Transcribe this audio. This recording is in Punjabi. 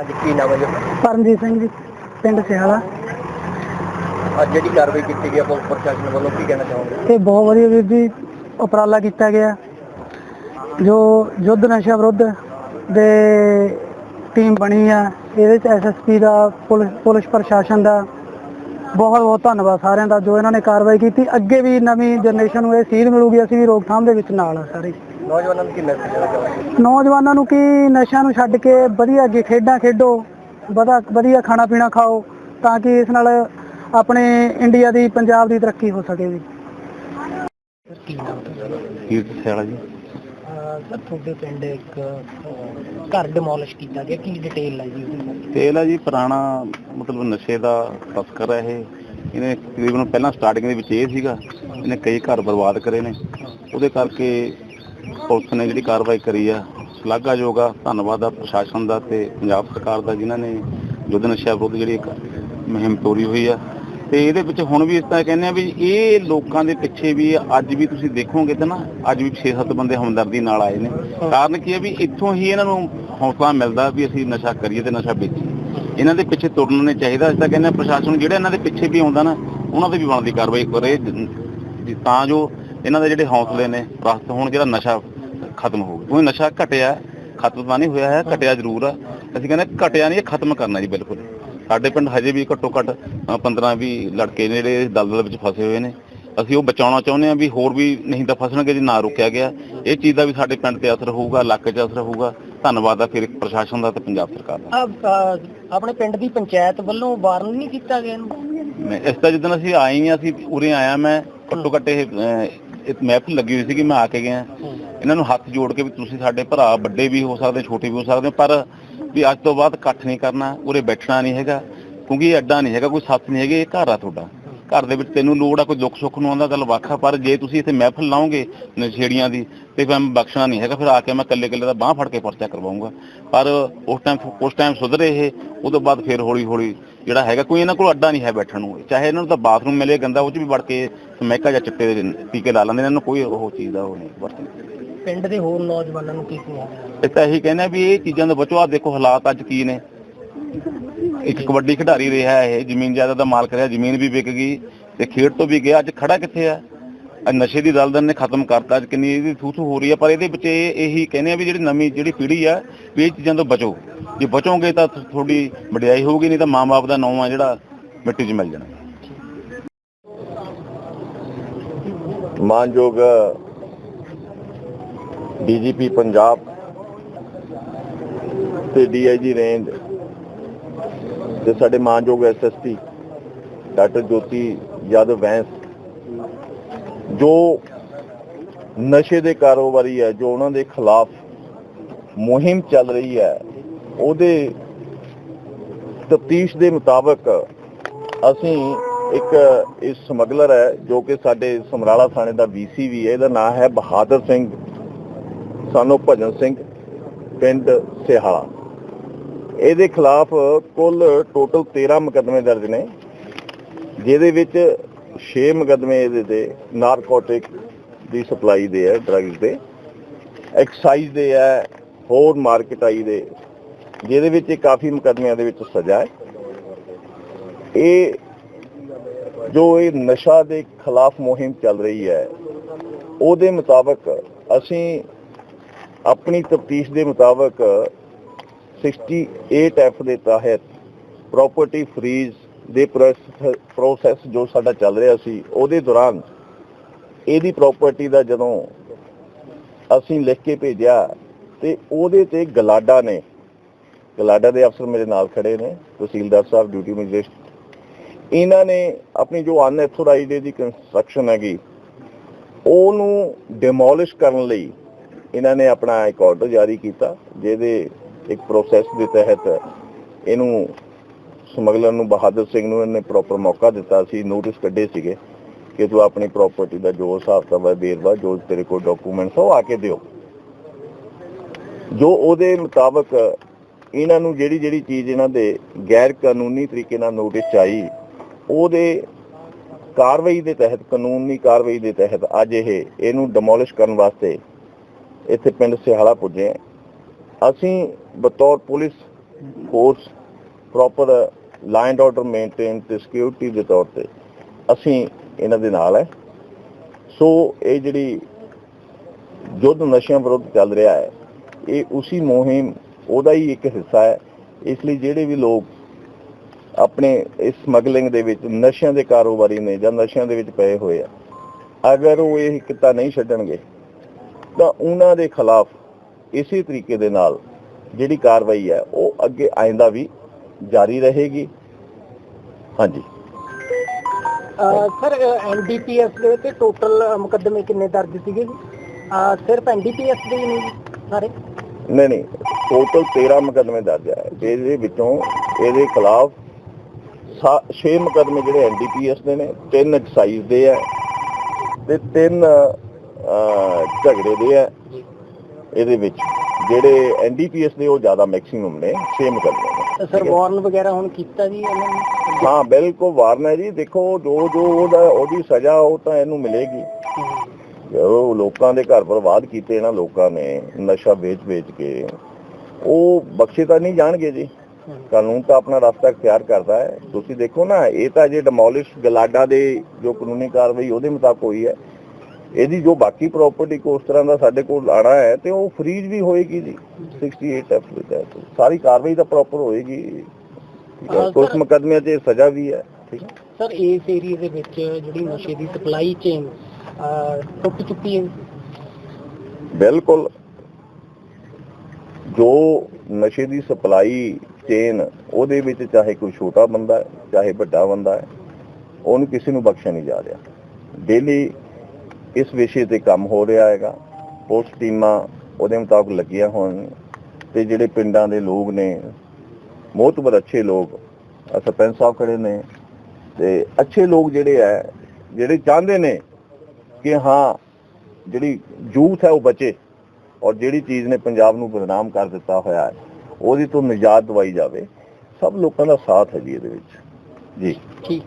ਅੱਜ ਕੀ ਨਾਮ ਹੈ ਜੀ ਪਰਮਜੀਤ ਸਿੰਘ ਜੀ ਪਿੰਡ ਸਿਆਲਾ। ਅੱਜ ਜਿਹੜੀ ਕਾਰਵਾਈ ਕੀਤੀ ਗਈ ਹੈ ਪੁਲਿਸ ਪ੍ਰਸ਼ਾਸਨ ਵੱਲੋਂ ਕੀ ਕਹਿਣਾ ਚਾਹੋਗੇ? ਇਹ ਬਹੁਤ ਵਧੀਆ ਵੀਰ ਜੀ ਉਪਰਾਲਾ ਕੀਤਾ ਗਿਆ। ਜੋ ਯੁੱਧ ਨਸ਼ਾ ਵਿਰੁੱਧ ਦੇ ਟੀਮ ਬਣੀ ਆ ਇਹਦੇ ਚ ਐਸਐਸਪੀ ਦਾ ਪੁਲਿਸ ਪੁਲਿਸ ਪ੍ਰਸ਼ਾਸਨ ਦਾ ਬਹੁਤ ਬਹੁਤ ਧੰਨਵਾਦ ਸਾਰਿਆਂ ਦਾ ਜੋ ਇਹਨਾਂ ਨੇ ਕਾਰਵਾਈ ਕੀਤੀ। ਅੱਗੇ ਵੀ ਨਵੀਂ ਜਨਰੇਸ਼ਨ ਨੂੰ ਇਹ ਸੀਲ ਮਿਲੂਗੀ ਅਸੀਂ ਵੀ ਰੋਕਥਾਮ ਦੇ ਵਿੱਚ ਨਾਲ ਆ ਸਾਰੇ। ਨੌਜਵਾਨਾਂ ਨੂੰ ਕੀ ਮੈਸੇਜ ਦੇਣਾ ਚਾਹੋਗੇ? ਨੌਜਵਾਨਾਂ ਨੂੰ ਕੀ ਨਸ਼ਿਆਂ ਨੂੰ ਛੱਡ ਕੇ ਵਧੀਆ ਅੱਗੇ ਖੇਡਾਂ ਖੇਡੋ ਵਧਾ ਵਧੀਆ ਖਾਣਾ ਪੀਣਾ ਖਾਓ ਤਾਂ ਕਿ ਇਸ ਨਾਲ ਆਪਣੇ ਇੰਡੀਆ ਦੀ ਪੰਜਾਬ ਦੀ ਤਰੱਕੀ ਹੋ ਸਕੇ ਜੀ। ਕੀ ਨਾਮ ਕੀਰਤ ਸਿਆਲਾ ਜੀ। ਸਰ ਤੁਹਾਡੇ ਪਿੰਡ ਇੱਕ ਘਰ ਡਿਮੋਲਿਸ਼ ਕੀਤਾ ਗਿਆ ਕੀ ਡਿਟੇਲ ਹੈ ਜੀ ਉਹਦੀ ਤੇਲ ਆ ਜੀ ਪੁਰਾਣਾ ਮਤਲਬ ਨਸ਼ੇ ਦਾ ਤਸਕਰ ਹੈ ਇਹ। ਇਹਨੇ ਤਕਰੀਬਨ ਪਹਿਲਾਂ ਸਟਾਰਟਿੰਗ ਦੇ ਵਿੱਚ ਇਹ ਸੀਗਾ ਇਹਨੇ ਕਈ ਘਰ ਬਰਬਾਦ ਕਰੇ ਨੇ। ਉਹਦੇ ਕਰਕੇ ਪੁਲਿਸ ਨੇ ਜਿਹੜੀ ਕਾਰਵਾਈ ਕਰੀ ਆ ਸ਼ਲਾਘਾਯੋਗ ਆ, ਧੰਨਵਾਦ ਆ ਪ੍ਰਸ਼ਾਸਨ ਦਾ ਤੇ ਪੰਜਾਬ ਸਰਕਾਰ ਦਾ ਜਿਨ੍ਹਾਂ ਨੇ ਯੁੱਧ ਨਸ਼ਾ ਵਿਰੁੱਧ ਜਿਹੜੀ ਇੱਕ ਮੁਹਿੰਮ ਤੋਰੀ ਹੋਈ ਆ। ਤੇ ਇਹਦੇ ਵਿੱਚ ਹੁਣ ਵੀ ਇਸ ਤਰ੍ਹਾਂ ਕਹਿੰਦੇ ਆ ਵੀ ਇਹ ਲੋਕਾਂ ਦੇ ਪਿੱਛੇ ਵੀ ਅੱਜ ਵੀ ਤੁਸੀਂ ਦੇਖੋਗੇ ਤਾਂ ਨਾ, ਅੱਜ ਵੀ 6-7 ਬੰਦੇ ਹਮਦਰਦੀ ਨਾਲ ਆਏ ਨੇ। ਕਾਰਨ ਕੀ ਹੈ ਵੀ ਇੱਥੋਂ ਹੀ ਇਹਨਾਂ ਨੂੰ ਹੌਸਲਾ ਮਿਲਦਾ ਵੀ ਅਸੀਂ ਨਸ਼ਾ ਕਰੀਏ ਤੇ ਨਸ਼ਾ ਵੇਚੀਏ। ਇਹਨਾਂ ਦੇ ਪਿੱਛੇ ਤੁਰਨਾ ਨਹੀਂ ਚਾਹੀਦਾ ਅਸੀਂ ਤਾਂ ਕਹਿੰਦੇ ਪ੍ਰਸ਼ਾਸਨ ਜਿਹੜਾ ਇਹਨਾਂ ਦੇ ਪਿੱਛੇ ਵੀ ਆਉਂਦਾ ਨਾ, ਉਹਨਾਂ ਤੇ ਵੀ ਬਣਦੀ ਕਾਰਵਾਈ ਕਰੇ। ਤਾਂ ਜੋ ਇਹਨਾਂ ਦੇ ਜਿਹੜੇ ਹੌਸਲੇ ਨੇ ਪ੍ਰਸਤ ਹੋਣ ਜਿਹੜਾ ਨਸ਼ਾ ਖਤਮ ਹੋਵੇ ਕਿਉਂਕਿ ਨਸ਼ਾ ਘਟਿਆ ਖਤਮ ਤਾਂ ਨਹੀਂ ਹੋਇਆ ਹੈ ਘਟਿਆ ਜ਼ਰੂਰ ਆ। ਅਸੀਂ ਕਹਿੰਦੇ ਘਟਿਆ ਨਹੀਂ ਇਹ ਖਤਮ ਕਰਨਾ ਜੀ ਬਿਲਕੁਲ। ਸਾਡੇ ਪਿੰਡ ਹਜੇ ਵੀ ਘੱਟੋ ਘੱਟ 15 20 ਲੜਕੇ ਨੇ ਜਿਹੜੇ ਦਲਦਲ ਵਿੱਚ ਫਸੇ ਹੋਏ ਨੇ। ਅਸੀਂ ਉਹ ਬਚਾਉਣਾ ਚਾਹੁੰਦੇ ਹਾਂ ਵੀ ਹੋਰ ਵੀ ਨਹੀਂ ਤਾਂ ਫਸਣਗੇ ਜੇ ਨਾ ਰੋਕਿਆ ਗਿਆ। ਇਹ ਚੀਜ਼ ਦਾ ਵੀ ਸਾਡੇ ਪਿੰਡ ਤੇ ਅਸਰ ਹੋਊਗਾ ਇਲਾਕੇ 'ਚ ਅਸਰ ਹੋਊਗਾ। ਧੰਨਵਾਦ ਆ ਫਿਰ ਪ੍ਰਸ਼ਾਸਨ ਦਾ ਤੇ ਪੰਜਾਬ ਸਰਕਾਰ ਦਾ। ਆਪਣੇ ਪਿੰਡ ਦੀ ਪੰਚਾਇਤ ਵੱਲੋਂ ਵਾਰਨ ਨਹੀਂ ਕੀਤਾ ਗਿਆ ਇਹਨੂੰ? ਇਸ ਤਰ੍ਹਾਂ ਜਦੋਂ ਅਸੀਂ ਆਏ ਹਾਂ ਅਸੀਂ ਉਰੇ ਆਇਆ ਮੈਂ ਘੱਟੋ ਘੱਟ ਇਹ ਇੱਕ ਮਹਿਫਲ ਲੱਗੀ ਹੋਈ ਸੀ ਕਿ ਮੈਂ ਆ ਕੇ ਗਿਆ। ਇਹਨਾਂ ਨੂੰ ਹੱਥ ਜੋੜ ਕੇ ਵੀ ਤੁਸੀਂ ਸਾਡੇ ਭਰਾ ਵੱਡੇ ਵੀ ਹੋ ਸਕਦੇ, ਛੋਟੇ ਵੀ ਹੋ ਸਕਦੇ, ਪਰ ਵੀ ਅੱਜ ਤੋਂ ਬਾਅਦ ਇਕੱਠ ਨਹੀਂ ਕਰਨਾ, ਉਰੇ ਬੈਠਣਾ ਨਹੀਂ ਹੈਗਾ, ਕਿਉਂਕਿ ਇਹ ਅੱਡਾ ਨਹੀਂ ਹੈਗਾ, ਕੋਈ ਸੱਤ ਨਹੀਂ ਹੈਗੇ, ਇਹ ਘਰ ਆ ਤੁਹਾਡਾ। ਘਰ ਦੇ ਵਿੱਚ ਤੈਨੂੰ ਲੋੜ ਆ, ਕੋਈ ਦੁੱਖ ਸੁੱਖ ਨੂੰ ਆਉਂਦਾ ਗੱਲ ਵੱਖਾ ਪਰ ਜੇ ਤੁਸੀਂ ਇੱਥੇ ਮਹਿਫਲ ਲਾਓਗੇ ਨਸ਼ੇੜੀਆਂ ਦੀ, ਤੇ ਫਿਰ ਮੈਂ ਬਖਸ਼ਣਾ ਨਹੀਂ ਹੈਗਾ, ਫਿਰ ਆ ਕੇ ਮੈਂ ਕੱਲੇ ਕੱਲੇ ਦਾ ਬਾਹ ਫੜ ਕੇ ਪਰਚਾ ਕਰਵਾਉਂਗਾ। ਪਰ ਉਸ ਟਾਈਮ ਉਸ ਟਾਈਮ ਸੁਧਰੇ ਇਹ ਉਹ ਤੋਂ ਬਾਅਦ ਫਿਰ ਹੌਲੀ ਹੌਲੀ ਜਿਹੜਾ ਹੈਗਾ ਕੋਈ ਇਹਨਾਂ ਕੋਲ ਅੱਡਾ ਨਹੀਂ ਹੈ ਬੈਠਣ ਨੂੰ। ਚਾਹੇ ਇਹਨਾਂ ਨੂੰ ਤਾਂ ਬਾਥਰੂਮ ਮਿਲੇ ਗੰਦਾ ਉਹ ਚ ਵੀ ਵੜ ਕੇ ਸਮੈਕਾ ਜਾਂ ਚਿੱਟੇ ਦੇ ਟੀਕੇ ਲਾ ਲੈਂਦੇ ਇਹਨਾਂ ਨੂੰ ਕੋਈ ਉਹ ਚੀਜ਼ ਦਾ ਉਹ ਨਹੀਂ ਵਰਤਦੇ ਪਿੰਡ ਦੇ ਹੋਰ ਨੌਜਵਾਨਾਂ ਨੂੰ ਕੀ ਸੁਣਾ ਇਹ ਤਾਂ ਇਹੀ ਕਹਿੰਦੇ ਵੀ ਇਹ ਚੀਜ਼ਾਂ ਤੋਂ ਬਚੋ। ਆ ਦੇਖੋ ਹਾਲਾਤ ਅੱਜ ਕੀ ਨੇ। ਇੱਕ ਕਬੱਡੀ ਖਿਡਾਰੀ ਰਿਹਾ ਇਹ ਜ਼ਮੀਨ ਜਾਇਦਾਦ ਦਾ ਮਾਲਕ ਰਿਹਾ ਜ਼ਮੀਨ ਵੀ ਵਿਕ ਗਈ ਤੇ ਖੇਡ ਤੋਂ ਵੀ ਗਿਆ ਅੱਜ ਖੜਾ ਕਿੱਥੇ ਆ? ਅੱਜ ਨਸ਼ੇ ਦੀ ਦਲਦਲ ਨੇ ਖਤਮ ਕਰਤਾ, ਅੱਜ ਕਿੰਨੀ ਇਹਦੀ ਥੂ ਥੂ ਹੋ ਰਹੀ ਆ, ਪਰ ਇਹਦੇ ਵਿੱਚ ਇਹ ਇਹੀ ਕਹਿੰਦੇ ਆ ਵੀ ਜਿਹੜੀ ਨਵੀਂ ਜਿਹੜੀ ਪੀੜ੍ਹੀ ਆ, ਵੀ ਇਹ ਚੀਜ਼ਾਂ ਤੋਂ ਬਚੋ। ਜੇ ਬਚੋਗੇ ਤਾਂ ਤੁਹਾਡੀ ਵਡਿਆਈ ਹੋਊਗੀ, ਨਹੀਂ ਤਾਂ ਮਾਂ-ਬਾਪ ਦਾ ਨਾਮ ਆ ਜਿਹੜਾ ਮਿੱਟੀ 'ਚ ਮਿਲ ਜਾਣਾ। ਮਾਨਯੋਗ ਡੀਜੀਪੀ ਪੰਜਾਬ ਤੇ ਡੀਆਈਜੀ ਰੇਂਜ ਤੇ ਸਾਡੇ ਮਾਨਯੋਗ ਐਸਐਸਪੀ ਡਾਕਟਰ ਜੋਤੀ ਯਾਦਵ ਵੈਂਸ ਜੋ ਨਸ਼ੇ ਦੇ ਕਾਰੋਬਾਰੀ ਹੈ, ਜੋ ਉਹਨਾਂ ਦੇ ਖਿਲਾਫ ਮੁਹਿੰਮ ਚੱਲ ਰਹੀ ਹੈ, ਉਹਦੇ ਤਫਤੀਸ਼ ਦੇ ਮੁਤਾਬਕ ਅਸੀਂ ਇੱਕ ਇਸ ਸਮਗਲਰ ਹੈ, ਜੋ ਕਿ ਸਾਡੇ ਸਮਰਾਲਾ ਥਾਣੇ ਦਾ ਵੀਸੀ ਵੀ ਹੈ, ਇਹਦਾ ਨਾਮ ਹੈ ਬਹਾਦਰ ਸਿੰਘ ਸਾਨੂੰ ਭਜਨ ਸਿੰਘ, ਪਿੰਡ ਸਿਹਾਲਾ। ਇਹਦੇ ਖਿਲਾਫ ਕੁੱਲ ਟੋਟਲ 13 ਮੁਕੱਦਮੇ ਦਰਜ ਨੇ, ਜਿਹਦੇ ਵਿੱਚ 6 ਮੁਕਦਮੇ ਇਹਦੇ ਤੇ ਨਾਰਕੋਟਿਕ ਦੀ ਸਪਲਾਈ ਦੇ ਹੈ ਡਰੱਗਸ ਦੇ। ਐਕਸਾਈਜ਼ ਦੇ ਹੈ ਹੋਰ ਮਾਰਕੀਟਾਈ ਦੇ, ਜਿਹਦੇ ਵਿੱਚ ਇਹ ਕਾਫੀ ਮੁਕੱਦਮਿਆਂ ਦੇ ਵਿੱਚ ਸਜ਼ਾ ਹੈ। ਇਹ ਜੋ ਇਹ ਨਸ਼ਾ ਦੇ ਖਿਲਾਫ ਮੁਹਿੰਮ ਚੱਲ ਰਹੀ ਹੈ, ਉਹਦੇ ਮੁਤਾਬਕ ਅਸੀਂ ਆਪਣੀ ਤਫਤੀਸ਼ ਦੇ ਮੁਤਾਬਕ 68 ਐਫ ਦੇ ਤਹਿਤ ਪ੍ਰਾਪਰਟੀ ਫਰੀਜ਼ ਦੇ ਪ੍ਰੋਸੈਸ ਜੋ ਸਾਡਾ ਚੱਲ ਰਿਹਾ ਸੀ, ਉਹਦੇ ਦੌਰਾਨ ਇਹਦੀ ਪ੍ਰਾਪਰਟੀ ਦਾ ਜਦੋਂ ਅਸੀਂ ਲਿਖ ਕੇ ਭੇਜਿਆ ਤੇ ਉਹਦੇ ਤੇ ਗਲਾਡਾ ਨੇ, ਗਲਾਡਾ ਦੇ ਅਫਸਰ ਮੇਰੇ ਨਾਲ ਖੜੇ ਨੇ, ਤਹਿਸੀਲਦਾਰ ਸਾਹਿਬ, ਡਿਊਟੀ ਮੈਜਿਸਟ੍ਰੇਟ। ਇਹਨਾਂ ਨੇ ਆਪਣੀ ਜੋ ਅਨਐਥੋਰਾਈਜ਼ਡ ਦੀ ਕੰਸਟਰਕਸ਼ਨ ਹੈਗੀ, ਉਹਨੂੰ ਡਿਮੋਲਿਸ਼ ਕਰਨ ਲਈ ਇਹਨਾਂ ਨੇ ਆਪਣਾ ਇੱਕ ਆਰਡਰ ਜਾਰੀ ਕੀਤਾ, ਜਿਹਦੇ ਇੱਕ ਪ੍ਰੋਸੈਸ ਦੇ ਤਹਿਤ ਇਹਨੂੰ ਸਮਗਲਰ ਨੂੰ ਬਹਾਦਰ ਸਿੰਘ ਨੂੰ ਇਹਨੇ ਪ੍ਰੋਪਰ ਮੌਕਾ ਦਿੱਤਾ ਸੀ ਨੋਟਿਸ ਕੱਢੇ ਸੀਗੇ ਕਿ ਤੂੰ ਆਪਣੀ ਪ੍ਰਾਪਰਟੀ ਦਾ ਜੋ ਹਿਸਾਬ ਕਿਤਾਬ ਹੈ ਬੇਰਵਾ ਜੋ ਤੇਰੇ ਕੋਲ ਡਾਕੂਮੈਂਟਸ ਉਹ ਆ ਕੇ ਦਿਓ। ਜੋ ਉਹਦੇ ਮੁਤਾਬਕ ਇਹਨਾਂ ਨੂੰ ਜਿਹੜੀ ਜਿਹੜੀ ਚੀਜ਼ ਇਹਨਾਂ ਦੇ ਗੈਰ ਕਾਨੂੰਨੀ ਤਰੀਕੇ ਨਾਲ ਨੋਟਿਸ ਚਾਈ ਉਹਦੇ ਕਾਰਵਾਈ ਦੇ ਤਹਿਤ, ਕਾਨੂੰਨੀ ਕਾਰਵਾਈ ਦੇ ਤਹਿਤ ਅੱਜ ਇਹ, ਇਹਨੂੰ ਡਿਮੋਲਿਸ਼ ਕਰਨ ਵਾਸਤੇ ਇੱਥੇ ਪਿੰਡ ਸਿਹਾਲਾ ਪੁੱਜੇ ਅਸੀਂ ਬਤੌਰ police force proper line order maintain ਤੇ ਸਿਕਿਉਰਿਟੀ ਦੇ ਤੌਰ ਤੇ ਅਸੀਂ ਇਹਨਾਂ ਦੇ ਨਾਲ ਹੈ। ਸੋ ਇਹ ਜਿਹੜੀ ਯੁੱਧ ਨਸ਼ਿਆਂ ਵਿਰੁੱਧ ਚੱਲ ਰਿਹਾ ਹੈ, ਇਹ ਉਸੇ ਮੁਹਿੰਮ, ਉਹਦਾ ਹੀ ਇੱਕ ਹਿੱਸਾ ਹੈ। ਇਸ ਲਈ ਜਿਹੜੇ ਵੀ ਲੋਕ ਆਪਣੇ ਇਸ ਸਮਗਲਿੰਗ ਦੇ ਵਿੱਚ ਨਸ਼ਿਆਂ ਦੇ ਕਾਰੋਬਾਰੀ ਨੇ ਜਾਂ ਨਸ਼ਿਆਂ ਦੇ ਵਿੱਚ ਪਏ ਹੋਏ ਆ, ਅਗਰ ਉਹ ਇਹ ਕਿੱਤਾ ਨਹੀਂ ਛੱਡਣਗੇ, ਤਾਂ ਉਹਨਾਂ ਦੇ ਖਿਲਾਫ ਇਸੇ ਤਰੀਕੇ ਦੇ ਨਾਲ ਜਿਹੜੀ ਕਾਰਵਾਈ ਹੈ, ਉਹ ਅੱਗੇ ਆਇੰਦਾ ਵੀ ਜਾਰੀ ਰਹੇਗੀ। ਹਾਂਜੀ। ਸਰ ਐਨਡੀਪੀਐਸ ਦੇ ਵਿੱਚ ਟੋਟਲ ਮੁਕੱਦਮੇ ਕਿੰਨੇ ਦਰਜ ਸੀਗੇ ਜੀ? ਸਿਰਫ ਐਨਡੀਪੀਐਸ ਦੇ ਹੀ ਨਹੀਂ ਜੀ ਸਾਰੇ? ਨਹੀਂ ਨਹੀਂ ਟੋਟਲ 13 ਮੁਕੱਦਮੇ ਦਰਜ ਹੈ ਇਹਦੇ ਵਿੱਚੋਂ ਇਹਦੇ ਖਿਲਾਫ 6 ਮੁਕੱਦਮੇ ਜਿਹੜੇ ਐਨਡੀਪੀਐਸ ਦੇ ਨੇ ਤਿੰਨ ਐਕਸਾਈਜ਼ ਦੇ ਹੈ ਤੇ ਤਿੰਨ ਝਗੜੇ ਦੇ ਹੈ ਇਹਦੇ ਵਿੱਚ ਜਿਹੜੇ ਐਨਡੀਪੀਐਸ ਦੇ ਉਹ ਜ਼ਿਆਦਾ ਮੈਕਸਿਮਮ ਨੇ 6 ਮੁਕੱਦਮੇ ਨੇ। ਸਰ ਵਾਰਨ ਵਗੈਰਾ ਹੁਣ ਕੀਤਾ ਜੀ ਇਹਨਾਂ ਨੇ? ਹਾਂ ਬਿਲਕੁਲ ਵਾਰਨ ਹੈ ਜੀ। ਦੇਖੋ ਜੋ ਜੋ ਉਹਦਾ ਉਹਦੀ ਸਜ਼ਾ ਉਹ ਤਾਂ ਇਹਨੂੰ ਮਿਲੇਗੀ। ਜੋ ਲੋਕਾਂ ਦੇ ਘਰ ਬਰਬਾਦ ਕੀਤੇ ਨਾ ਲੋਕਾਂ ਨੇ ਨਸ਼ਾ ਵੇਚ-ਵੇਚ ਕੇ। ਉਹ ਬਖਸ਼ੇ ਤਾਂ ਨਹੀਂ ਜਾਣਗੇ ਜੀ। ਕਾਨੂੰਨ ਤਾਂ ਆਪਣਾ ਰਸਤਾ ਅਖਤਿਆਰ ਕਰਦਾ ਹੈ। ਤੁਸੀਂ ਦੇਖੋ ਨਾ ਇਹ ਤਾਂ ਜੇ ਡਿਮੋਲਿਸ਼ ਗਲਾਡਾ ਦੇ ਜੋ ਕਾਨੂੰਨੀ ਕਾਰਵਾਈ ਉਹਦੇ ਮੁਤਾਬਕ ਹੋਈ ਹੈ। ਇਹਦੀ ਜੋ ਬਾਕੀ ਪ੍ਰਾਪਰਟੀ ਕੋ ਉਸ ਤਰ੍ਹਾਂ ਦਾ ਸਾਡੇ ਕੋਲ ਆਣਾ ਹੈ ਤੇ ਉਹ ਫਰੀਜ਼ ਵੀ ਹੋਏਗੀ ਜੀ 68 ਐਫ ਤਹਿਤ ਸਾਰੀ ਕਾਰਵਾਈ ਤਾਂ ਪ੍ਰੋਪਰ ਹੋਏਗੀ। ਸਰ। ਮੁਕੱਦਮਿਆਂ 'ਚ ਸਜ਼ਾ ਵੀ ਹੈ ਠੀਕ ਹੈ। ਸਰ ਇਸ ਏਰੀਆ ਦੇ ਵਿੱਚ ਜਿਹੜੀ ਨਸ਼ੇ ਦੀ ਸਪਲਾਈ ਚੇਨ ਟੁੱਟ ਚੁੱਕੀ ਹੈ? ਬਿਲਕੁਲ। ਜੋ ਨਸ਼ੇ ਦੀ ਸਪਲਾਈ ਚੇਨ ਉਹਦੇ ਵਿੱਚ ਚਾਹੇ ਕੋਈ ਛੋਟਾ ਬੰਦਾ ਹੈ ਚਾਹੇ ਵੱਡਾ ਬੰਦਾ ਹੈ ਉਹਨੂੰ ਕਿਸੇ ਨੂੰ ਬਖਸ਼ਿਆ ਨਹੀਂ ਜਾ ਰਿਹਾ। ਡੇਲੀ ਇਸ ਵਿਸ਼ੇ ਤੇ ਕੰਮ ਹੋ ਰਿਹਾ ਹੈਗਾ। ਪੁਲਿਸ ਟੀਮਾਂ ਉਹਦੇ ਮੁਤਾਬਕ ਲੱਗੀਆਂ ਹੋਣ ਤੇ ਜਿਹੜੇ ਪਿੰਡਾਂ ਦੇ ਲੋਕ ਨੇ, ਬਹੁਤ ਅੱਛੇ ਲੋਕ ਸਰਪੰਚ ਸਾਹਿਬ ਖੜੇ ਨੇ ਤੇ ਅੱਛੇ ਲੋਕ ਜਿਹੜੇ ਆ, ਜਿਹੜੇ ਚਾਹੁੰਦੇ ਨੇ ਕਿ ਹਾਂ, ਜਿਹੜੀ ਯੂਥ ਹੈ ਉਹ ਬਚੇ ਔਰ ਜਿਹੜੀ ਚੀਜ਼ ਨੇ ਪੰਜਾਬ ਨੂੰ ਬਦਨਾਮ ਕਰ ਦਿੱਤਾ ਹੋਇਆ ਹੈ, ਉਹਦੀ ਤੋਂ ਨਿਜਾਤ ਦਵਾਈ ਜਾਵੇ। ਸਭ ਲੋਕਾਂ ਦਾ ਸਾਥ ਹੈ ਜੀ ਇਹਦੇ ਵਿੱਚ। ਜੀ। ਠੀਕ।